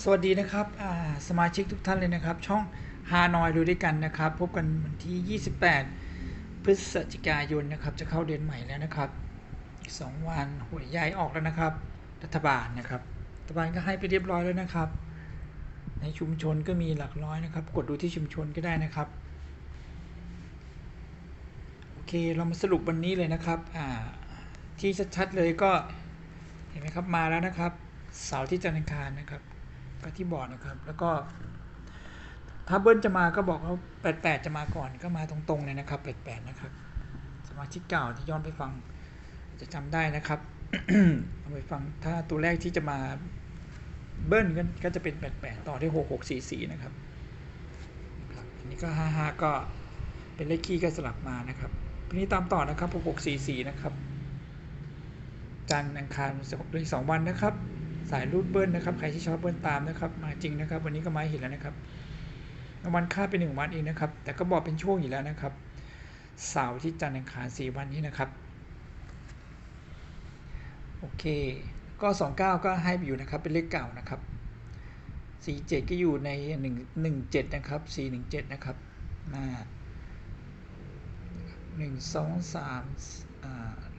สวัสดีนะครับสมาชิกทุกท่านเลยนะครับ ช่องฮานอยดูด้วยกันนะครับ พบกันวันที่ 28 พฤศจิกายนนะครับ จะเข้าเดือนใหม่แล้วนะครับอีกสองวันหวยย้ายออกแล้วนะครับ รัฐบาลนะครับรัฐบาลก็ให้ไปเรียบร้อยแล้วนะครับ ในชุมชนก็มีหลักร้อยนะครับ กดดูที่ชุมชนก็ได้นะครับโอเคเรามาสรุปวันนี้เลยนะครับที่ชัดๆเลยก็เห็นไหมครับมาแล้วนะครับ เสาร์ที่จันทร์อังคารนะครับ ก็ที่บอร์ดนะครับ แล้วก็ ถ้าเบิ้ลจะมาก็บอกว่า88จะมาก่อนก็มาตรงๆเลยนะครับ88นะครับ สมาชิกเก่าที่ย้อนไปฟัง จะจำได้นะครับเอาไปฟังถ้าตัวแรกที่จะมาเบิ้ลก็จะเป็น88ต่อด้วย6644นะครับนะครับอันนี้ก็55ก็เป็นเลขคี่ก็สลับมานะครับทีนี้ตามต่อนะครับ6644นะครับจันทร์อังคารศุกร์ด้วยสองวันนะครับ สายรูดเบิ้ลนะครับ ใครที่ชอบเบิ้ลตามนะครับ มาจริงนะครับ วันนี้ก็มาเห็นแล้วนะครับวันค่าเป็นหนึ่งวันเองนะครับ แต่ก็บอกเป็นช่วงอยู่แล้วนะครับ เสาร์ที่จันทร์อังคารสี่วันนี้นะครับ โอเค ก็สองเก้าก็ให้ไปอยู่นะครับ เป็นเลขเก่านะครับสี่เจ็ดก็อยู่ในหนึ่งหนึ่งเจ็ดนะครับสี่หนึ่งเจ็ดนะครับหน้าหนึ่งสองสาม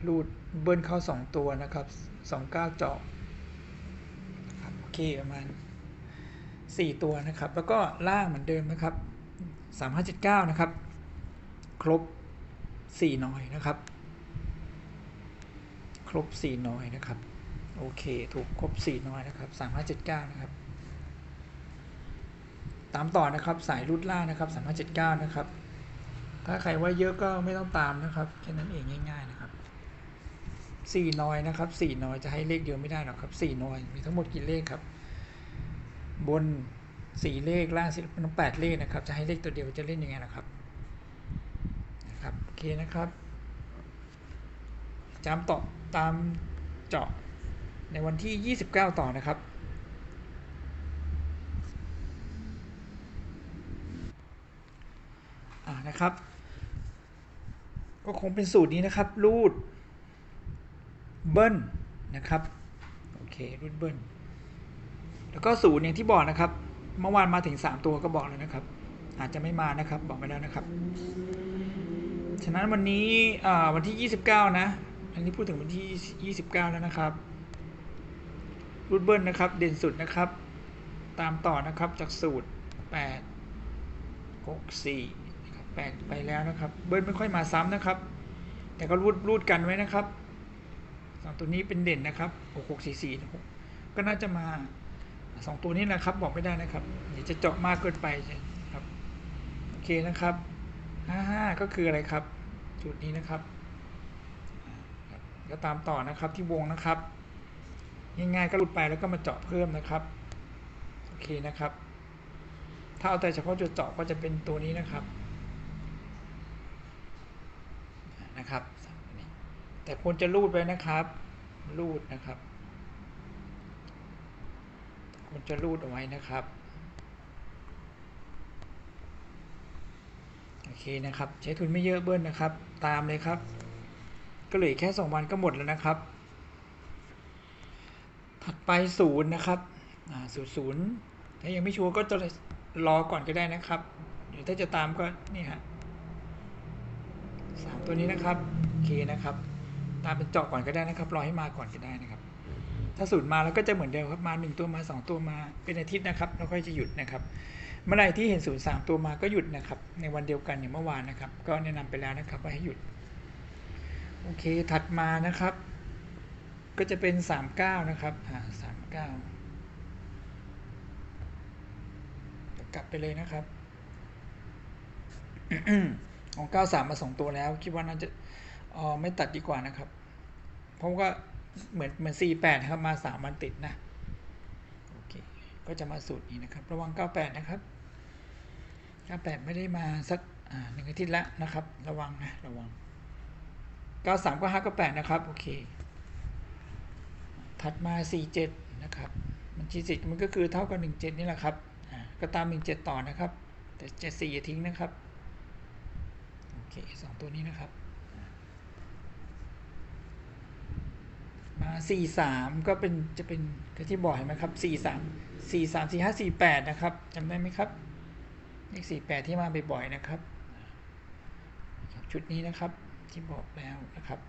รูดเบิ้ลเข้าสองตัวนะครับสองเก้าเจาะ เคประมาณ 4 ตัวนะครับ แล้วก็ล่างเหมือนเดิมนะครับ 3579 นะครับ ครบ4น้อยนะครับ ครบ4น้อยนะครับ โอเค ถูกครบ4น้อยนะครับ 3579 นะครับ ตามต่อนะครับ สายรุดล่างนะครับ 3579 นะครับ ถ้าใครว่าเยอะก็ไม่ต้องตามนะครับ แค่นั้นเองง่าย ๆ นะครับ สี่นอยนะครับสี่นอยจะให้เลขเดียวไม่ได้หรอกครับสี่นอยมีทั้งหมดกี่เลขครับ บนสี่เลขล่างสี่มันแปดเลขนะครับ จะให้เลขตัวเดียวจะเล่นยังไงนะครับนะครับโอเคนะครับจำต่อตามเจาะในวันที่ 29 ต่อนะครับอ่านะครับ ก็คงเป็นสูตรนี้นะครับรูด เบิ้ลนะครับโอเครุ่นเบิ้ลแล้วก็ศูนย์อย่างที่บอกนะครับ เมื่อวานมาถึง 3 ตัวก็บอกแล้วนะครับ อาจจะไม่มานะครับบอกไปแล้วนะครับ ฉะนั้นวันนี้วันที่ 29 นะอันนี้พูดถึงวันที่ 29 แล้วนะครับรุ่นเบิ้ลนะครับ เด่นสุดนะครับ ตามต่อนะครับจากสูตร 8 6 4 8 ไปแล้วนะครับ เบิ้ลไม่ค่อยมาซ้ำนะครับ แต่ก็รูดรูดกันไว้นะครับ ตัวนี้เป็นเด่นนะครับหกหกสีสีก็น่าจะมาสองตัวนี้นะครับ บอกไม่ได้นะครับ เดี๋ยวจะเจาะมากเกินไปครับโอเคนะครับห้าห้าก็คืออะไรครับ จุดนี้นะครับก็ตามต่อนะครับที่วงนะครับ ง่ายๆก็หลุดไปแล้วก็มาเจาะเพิ่มนะครับโอเคนะครับ ถ้าเอาแต่เฉพาะจุดเจาะก็จะเป็นตัวนี้นะครับนะครับ แต่ควรจะรูดไว้นะครับรูดนะครับควรจะรูดเอาไว้นะครับโอเคนะครับ ใช้ทุนไม่เยอะเบิ้ลนะครับ ตามเลยครับ ก็เหลือแค่สองวันก็หมดแล้วนะครับ ถัดไปศูนย์นะครับอ่าศูนย์ศูนย์ถ้ายังไม่ชัวร์ก็จะรอก่อนก็ได้นะครับเดี๋ยวถ้าจะตามก็นี่ฮะสามตัวนี้นะครับ โอเคนะครับ ตามเป็นเจาะก่อนก็ได้นะครับรอให้มาก่อนก็ได้นะครับ ถ้าสูตรมาแล้วก็จะเหมือนเดิมครับมาหนึ่งตัวมาสองตัวมาเป็นอาทิตย์นะครับแล้วค่อยจะหยุดนะครับ เมื่อไหร่ที่เห็นศูนย์สามตัวมาก็หยุดนะครับ ในวันเดียวกันอย่างเมื่อวานนะครับ ก็แนะนำไปแล้วนะครับว่าให้หยุดโอเคถัดมานะครับ ก็จะเป็นสามเก้านะครับอ่าสามเก้ากลับไปเลยนะครับของเก้าสามมาสองตัวแล้ว คิดว่าน่าจะ อ๋อไม่ตัดดีกว่านะครับ เพราะว่าเหมือนเหมือนสี่แปดครับ มาสามวันติดนะโอเคก็จะมาสูตรนี้นะครับ ระวังเก้าแปดนะครับเก้าแปดไม่ได้มาสักหนึ่งอาทิตย์แล้วนะครับ ระวังนะระวังเก้าสามก็ห้าก็แปดนะครับ โอเค ถัดมาสี่เจ็ดนะครับ มันชีสิมันก็คือเท่ากับหนึ่งเจ็ดนี่แหละครับอ่าก็ตามหนึ่งเจ็ดต่อนะครับ แต่เจ็ดสี่อย่าทิ้งนะครับ โอเคสองตัวนี้นะครับ มา สี่สามก็เป็นจะเป็นก็ที่บอกเห็นไหมครับสี่สามสี่สามสี่ห้าสี่แปดนะครับจำได้ไหมครับเลขสี่แปดที่มาบ่อยๆนะครับ ชุดนี้นะครับที่บอกแล้วนะครับ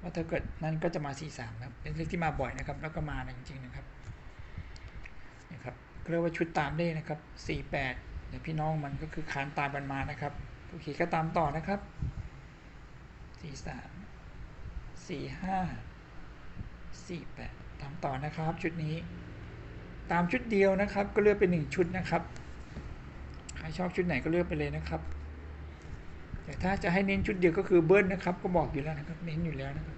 ว่าถ้าเกิดนั้นก็จะมาสี่สามครับเป็นเลขที่มาบ่อยนะครับ แล้วก็มาจริงๆนะครับนะครับเรียกว่าชุดตามเลขนะครับสี่แปดเดี๋ยวพี่น้องมันก็คือคานตามมันมานะครับผู้ขี่ก็ตามต่อนะครับสี่สามสี่ห้า สี่แปดตามต่อนะครับชุดนี้ ตามชุดเดียวนะครับ ก็เลือกเป็นหนึ่งชุดนะครับใครชอบชุดไหนก็เลือกไปเลยนะครับแต่ถ้าจะให้เน้นชุดเดียวก็คือเบิ้ลนะครับ ก็บอกอยู่แล้วนะครับเน้นอยู่แล้วนะครับ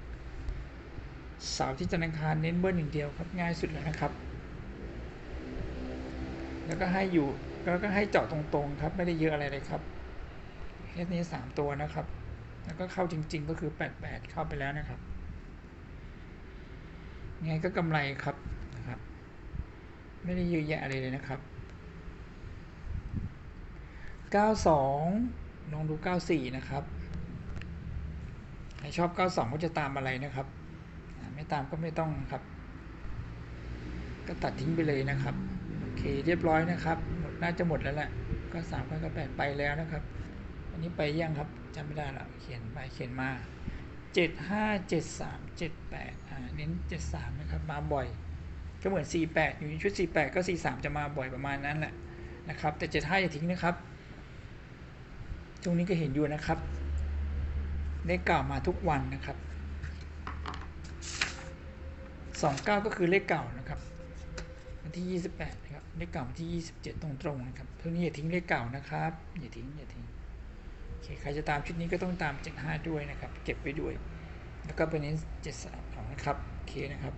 เสาร์ที่จันทร์อังคารเน้นเบิ้ลอย่างเดียวครับง่ายสุดแล้วนะครับ แล้วก็ให้อยู่แล้วก็ให้เจาะตรงๆครับไม่ได้เยอะอะไรเลยครับแค่นี้สามตัวนะครับ แล้วก็เข้าจริง ๆ ก็คือแปดแปดเข้าไปแล้วนะครับ ไงก็กำไรครับนะครับ ไม่ได้เยอะแยะอะไรเลยนะครับ 92ลองดู 94 นะครับใครชอบ 92 ก็จะตามอะไรนะครับ ไม่ตามก็ไม่ต้องครับ ก็ตัดทิ้งไปเลยนะครับ โอเคเรียบร้อยนะครับ หมดน่าจะหมดแล้วแหละ ก็3ก็แปดไปแล้วนะครับ อันนี้ไปยังครับจำไม่ได้ละเขียนไปเขียนมา 75 73 78อ่าเน้น73นะครับมาบ่อย ก็เหมือน48อยู่ในชุด48ก็43จะมาบ่อยประมาณนั้นแหละนะครับแต่75อย่าทิ้งนะครับ ตรงนี้ก็เห็นอยู่นะครับเลขเก่ามาทุกวันนะครับ29ก็คือเลขเก่านะครับวันที่28นะครับเลขเก่าวันที่27ตรงๆนะครับทุกนี้อย่าทิ้งเลขเก่านะครับอย่าทิ้งอย่าทิ้ง เคใครจะตามชุดนี้ก็ต้องตาม 75 ด้วยนะครับ เก็บไว้ด้วย แล้วก็ไปเน้น73เอานะครับโอเคนะครับ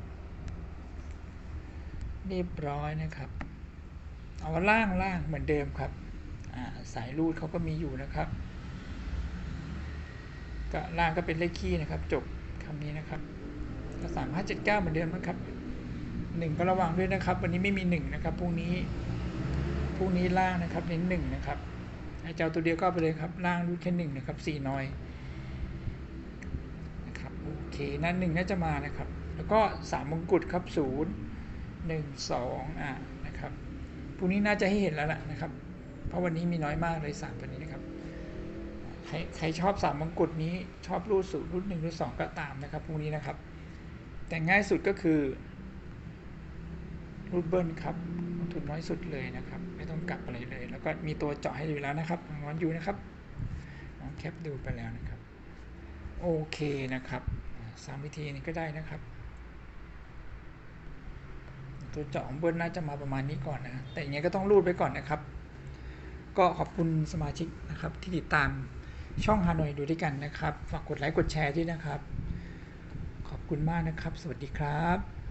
เรียบร้อยนะครับ เอาล่างล่างเหมือนเดิมครับสายรูดเขาก็มีอยู่นะครับก็ล่างก็เป็นเลขคี่นะครับ จบคำนี้นะครับก็สามห้าเจ็ดเก้าเหมือนเดิมนะครับหนึ่งก็ระวังด้วยนะครับ วันนี้ไม่มีหนึ่งนะครับพรุ่งนี้พรุ่งนี้ล่างนะครับเน้นหนึ่งนะครับ ให้เจ้าตัวเดียวก็ไปเลยครับ ล่างรูดแค่หนึ่งนะครับสี่น้อยนะครับโอเคนั่นหนึ่งน่าจะมานะครับ แล้วก็สามมงกุฎครับศูนย์หนึ่งสองอ่านะครับพรุ่งนี้น่าจะให้เห็นแล้วล่ะนะครับ เพราะวันนี้มีน้อยมากเลยสามตัวนี้นะครับใครใครชอบสามมงกุฎนี้ชอบรูดสูตรรูดหนึ่งรูดสองก็ตามนะครับพรุ่งนี้นะครับ แต่ง่ายสุดก็คือรูดเบิลครับ งทุนน้อยสุดเลยนะครับ ไม่ต้องกลับอะไรเลย แล้วก็มีตัวเจาะให้อยู่แล้วนะครับรางวัลอยู่นะครับลองแคปดูไปแล้วนะครับ โอเคนะครับสามวิธีนี้ก็ได้นะครับ ตัวเจาะของเบิลน่าจะมาประมาณนี้ก่อนนะ แต่อย่างเงี้ยก็ต้องรูดไปก่อนนะครับ ก็ขอบคุณสมาชิกนะครับที่ติดตามช่องฮานอยดูด้วยกันนะครับ ฝากกดไลค์กดแชร์ด้วยนะครับ ขอบคุณมากนะครับ สวัสดีครับ